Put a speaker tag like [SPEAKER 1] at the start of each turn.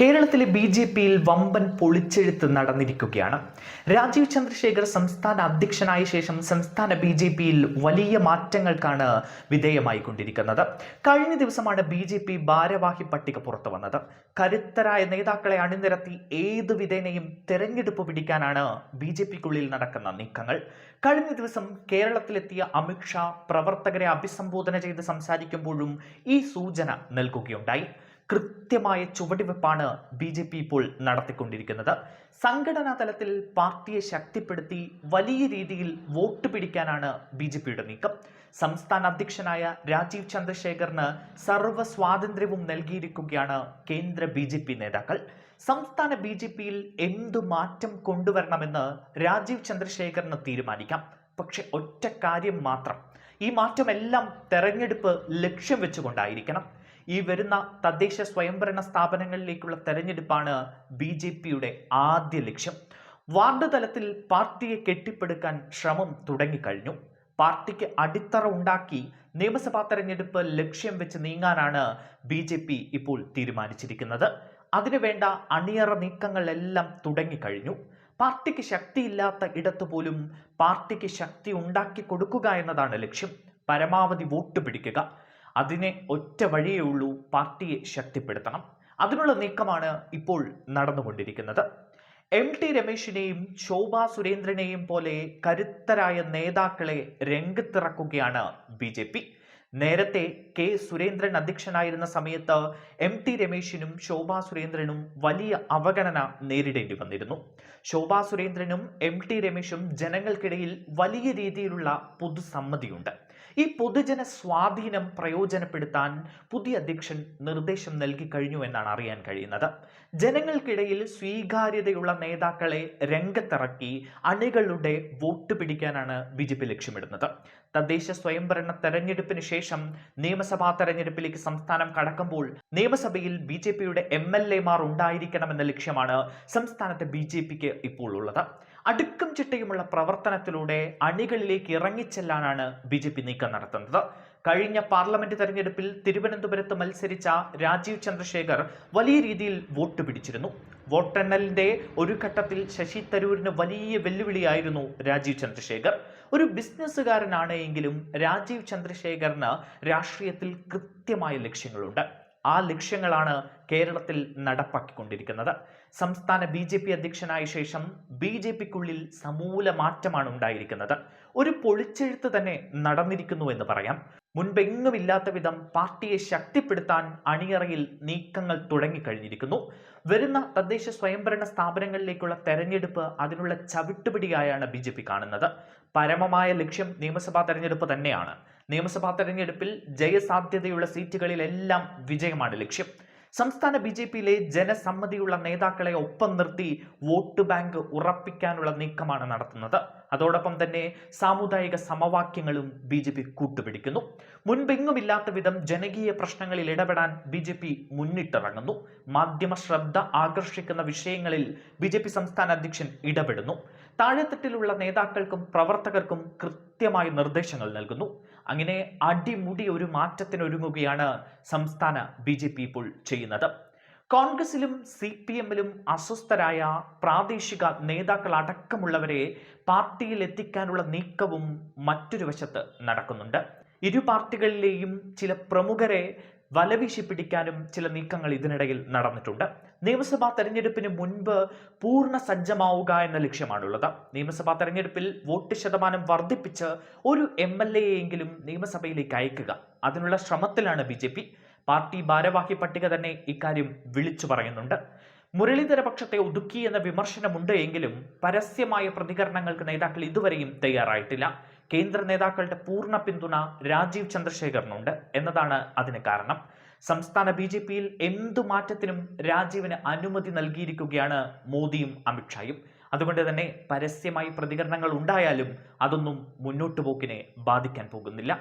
[SPEAKER 1] കേരളത്തിലെ B J പിയിൽ വമ്പൻ പൊളിച്ചെഴുത്ത് നടന്നിരിക്കുകയാണ് രാജീവ് ചന്ദ്രശേഖർ സംസ്ഥാന അധ്യക്ഷനായ ശേഷം സംസ്ഥാന ബി ജെ പിയിൽ വലിയ മാറ്റങ്ങൾക്കാണ് വിധേയമായിക്കൊണ്ടിരിക്കുന്നത് കഴിഞ്ഞ ദിവസമാണ് ബി ജെ പി ഭാരവാഹി പട്ടിക പുറത്തു വന്നത് കരുത്തരായ നേതാക്കളെ അണിനിരത്തി ഏത് വിധേനയും തെരഞ്ഞെടുപ്പ് പിടിക്കാനാണ് ബി ജെ പിക്കുള്ളിൽ നടക്കുന്ന നീക്കങ്ങൾ കഴിഞ്ഞ ദിവസം കേരളത്തിലെത്തിയ അമിത്ഷാ പ്രവർത്തകരെ അഭിസംബോധന ചെയ്ത് സംസാരിക്കുമ്പോഴും ഈ സൂചന നൽകുകയുണ്ടായി കൃത്യമായ ചുവടുവെപ്പാണ് ബി ജെ പി ഇപ്പോൾ നടത്തിക്കൊണ്ടിരിക്കുന്നത് സംഘടനാ തലത്തിൽ പാർട്ടിയെ ശക്തിപ്പെടുത്തി വലിയ രീതിയിൽ വോട്ട് പിടിക്കാനാണ് ബി ജെ പിയുടെ നീക്കം സംസ്ഥാന അധ്യക്ഷനായ രാജീവ് ചന്ദ്രശേഖറിന് സർവ്വ സ്വാതന്ത്ര്യവും നൽകിയിരിക്കുകയാണ് കേന്ദ്ര ബി ജെ പി നേതാക്കൾ സംസ്ഥാന ബി ജെ പിയിൽ എന്തു മാറ്റം കൊണ്ടുവരണമെന്ന് രാജീവ് ചന്ദ്രശേഖറിന് തീരുമാനിക്കാം പക്ഷെ ഒറ്റ കാര്യം മാത്രം ഈ മാറ്റമെല്ലാം തെരഞ്ഞെടുപ്പ് ലക്ഷ്യം വെച്ചുകൊണ്ടായിരിക്കണം ഈ വരുന്ന തദ്ദേശ സ്വയംഭരണ സ്ഥാപനങ്ങളിലേക്കുള്ള തെരഞ്ഞെടുപ്പാണ് ബി ജെ പിയുടെ ആദ്യ ലക്ഷ്യം വാർഡ് തലത്തിൽ പാർട്ടിയെ കെട്ടിപ്പടുക്കാൻ ശ്രമം തുടങ്ങിക്കഴിഞ്ഞു പാർട്ടിക്ക് അടിത്തറ ഉണ്ടാക്കി നിയമസഭാ തെരഞ്ഞെടുപ്പ് ലക്ഷ്യം വെച്ച് നീങ്ങാനാണ് ബി ജെ പി ഇപ്പോൾ തീരുമാനിച്ചിരിക്കുന്നത് അതിനുവേണ്ട അണിയറ നീക്കങ്ങളെല്ലാം തുടങ്ങിക്കഴിഞ്ഞു പാർട്ടിക്ക് ശക്തിയില്ലാത്ത ഇടത്തു പോലും പാർട്ടിക്ക് ശക്തി ഉണ്ടാക്കി കൊടുക്കുക എന്നതാണ് ലക്ഷ്യം പരമാവധി വോട്ട് പിടിക്കുക അതിനെ ഒറ്റ വഴിയേ ഉള്ളൂ പാർട്ടിയെ ശക്തിപ്പെടുത്തണം അതിനുള്ള നീക്കമാണ് ഇപ്പോൾ നടന്നുകൊണ്ടിരിക്കുന്നത് എം ടി രമേശിനെയും ശോഭാ സുരേന്ദ്രനെയും പോലെ കരുത്തരായ നേതാക്കളെ രംഗത്തിറക്കുകയാണ് ബി ജെ പി നേരത്തെ കെ സുരേന്ദ്രൻ അധ്യക്ഷനായിരുന്ന സമയത്ത് എം ടി രമേശിനും ശോഭാ സുരേന്ദ്രനും വലിയ അവഗണന നേരിടേണ്ടി വന്നിരുന്നു ശോഭാ സുരേന്ദ്രനും എം ടി രമേശും ജനങ്ങൾക്കിടയിൽ വലിയ രീതിയിലുള്ള പൊതുസമ്മതിയുണ്ട് ഈ പൊതുജന സ്വാധീനം പ്രയോജനപ്പെടുത്താൻ പുതിയ അധ്യക്ഷൻ നിർദ്ദേശം നൽകി കഴിഞ്ഞു എന്നാണ് അറിയാൻ കഴിയുന്നത് ജനങ്ങൾക്കിടയിൽ സ്വീകാര്യതയുള്ള നേതാക്കളെ രംഗത്തിറക്കി അണികളുടെ വോട്ട് പിടിക്കാനാണ് ബി ജെ പി ലക്ഷ്യമിടുന്നത് തദ്ദേശ സ്വയംഭരണ തെരഞ്ഞെടുപ്പിന് ശേഷം നിയമസഭാ തെരഞ്ഞെടുപ്പിലേക്ക് സംസ്ഥാനം കടക്കുമ്പോൾ നിയമസഭയിൽ ബി ജെ പിയുടെ എം എൽ എമാർ ഉണ്ടായിരിക്കണമെന്ന ലക്ഷ്യമാണ് സംസ്ഥാനത്തെ ബി ജെ പിക്ക് ഇപ്പോൾ ഉള്ളത് അടുക്കും ചിട്ടയുമുള്ള പ്രവർത്തനത്തിലൂടെ അണികളിലേക്ക് ഇറങ്ങിച്ചെല്ലാനാണ് ബി ജെ പി നീക്കം നടത്തുന്നത് കഴിഞ്ഞ പാർലമെന്റ് തെരഞ്ഞെടുപ്പിൽ തിരുവനന്തപുരത്ത് മത്സരിച്ച രാജീവ് ചന്ദ്രശേഖർ വലിയ രീതിയിൽ വോട്ട് പിടിച്ചിരുന്നു വോട്ടെണ്ണലിന്റെ ഒരു ഘട്ടത്തിൽ ശശി തരൂരിന് വലിയ വെല്ലുവിളിയായിരുന്നു രാജീവ് ചന്ദ്രശേഖർ ഒരു ബിസിനസ്സുകാരനാണ് എങ്കിലും രാജീവ് ചന്ദ്രശേഖറിന് രാഷ്ട്രീയത്തിൽ കൃത്യമായ ലക്ഷ്യങ്ങളുണ്ട് ആ ലക്ഷ്യങ്ങളാണ് കേരളത്തിൽ നടപ്പാക്കിക്കൊണ്ടിരിക്കുന്നത് സംസ്ഥാന ബി ജെ പി അധ്യക്ഷനായ ശേഷം ബി ജെ പിക്കുള്ളിൽ സമൂല മാറ്റമാണ് ഉണ്ടായിരിക്കുന്നത് ഒരു പൊളിച്ചെഴുത്ത് തന്നെ നടന്നിരിക്കുന്നു എന്ന് പറയാം മുൻപെങ്ങുമില്ലാത്ത വിധം പാർട്ടിയെ ശക്തിപ്പെടുത്താൻ അണിയറയിൽ നീക്കങ്ങൾ തുടങ്ങിക്കഴിഞ്ഞിരിക്കുന്നു വരുന്ന തദ്ദേശ സ്വയംഭരണ സ്ഥാപനങ്ങളിലേക്കുള്ള തെരഞ്ഞെടുപ്പ് അതിനുള്ള ചവിട്ടുപിടിയായാണ് ബി കാണുന്നത് പരമമായ ലക്ഷ്യം നിയമസഭാ തെരഞ്ഞെടുപ്പ് തന്നെയാണ് നിയമസഭാ തെരഞ്ഞെടുപ്പിൽ ജയസാധ്യതയുള്ള സീറ്റുകളിലെല്ലാം വിജയമാണ് ലക്ഷ്യം സംസ്ഥാന ബി ജെ പിയിലെ ജനസമ്മതിയുള്ള നേതാക്കളെ ഒപ്പം നിർത്തി വോട്ട് ബാങ്ക് ഉറപ്പിക്കാനുള്ള നീക്കമാണ് നടത്തുന്നത് അതോടൊപ്പം തന്നെ സാമുദായിക സമവാക്യങ്ങളും ബി ജെ പി കൂട്ടുപിടിക്കുന്നു മുൻപെങ്ങുമില്ലാത്ത വിധം ജനകീയ പ്രശ്നങ്ങളിൽ ഇടപെടാൻ ബി ജെ പി മുന്നിട്ടിറങ്ങുന്നു മാധ്യമ ശ്രദ്ധ ആകർഷിക്കുന്ന വിഷയങ്ങളിൽ ബി ജെ പി സംസ്ഥാന അധ്യക്ഷൻ ഇടപെടുന്നു താഴെത്തട്ടിലുള്ള നേതാക്കൾക്കും പ്രവർത്തകർക്കും കൃത്യമായ നിർദ്ദേശങ്ങൾ നൽകുന്നു അങ്ങനെ അടിമുടി ഒരു മാറ്റത്തിന് ഒരുങ്ങുകയാണ് സംസ്ഥാന ബി ജെ പി ഇപ്പോൾ ചെയ്യുന്നത് കോൺഗ്രസിലും സി പി എമ്മിലും അസ്വസ്ഥരായ പ്രാദേശിക അടക്കമുള്ളവരെ പാർട്ടിയിൽ എത്തിക്കാനുള്ള നീക്കവും മറ്റൊരു വശത്ത് നടക്കുന്നുണ്ട് ഇരു പാർട്ടികളിലെയും ചില പ്രമുഖരെ വലവീശി പിടിക്കാനും ചില നീക്കങ്ങൾ ഇതിനിടയിൽ നടന്നിട്ടുണ്ട് നിയമസഭാ തെരഞ്ഞെടുപ്പിന് മുൻപ് പൂർണ്ണ സജ്ജമാവുക എന്ന ലക്ഷ്യമാണുള്ളത് നിയമസഭാ തെരഞ്ഞെടുപ്പിൽ വോട്ട് ശതമാനം വർദ്ധിപ്പിച്ച് ഒരു എം എൽ എയെങ്കിലും നിയമസഭയിലേക്ക് അയക്കുക അതിനുള്ള ശ്രമത്തിലാണ് ബി ജെ പി പാർട്ടി ഭാരവാഹി പട്ടിക തന്നെ ഇക്കാര്യം വിളിച്ചു പറയുന്നുണ്ട് മുരളീധര പക്ഷത്തെ ഒതുക്കി എന്ന വിമർശനമുണ്ട് എങ്കിലും പരസ്യമായ പ്രതികരണങ്ങൾക്ക് നേതാക്കൾ ഇതുവരെയും തയ്യാറായിട്ടില്ല കേന്ദ്ര നേതാക്കളുടെ പൂർണ്ണ പിന്തുണ രാജീവ് ചന്ദ്രശേഖറിനുണ്ട് എന്നതാണ് അതിന് കാരണം സംസ്ഥാന ബി ജെ പിയിൽ എന്തു മാറ്റത്തിനും രാജീവിന് അനുമതി നൽകിയിരിക്കുകയാണ് മോദിയും അമിത്ഷായും അതുകൊണ്ട് തന്നെ പരസ്യമായി പ്രതികരണങ്ങൾ ഉണ്ടായാലും അതൊന്നും മുന്നോട്ടു പോക്കിനെ ബാധിക്കാൻ പോകുന്നില്ല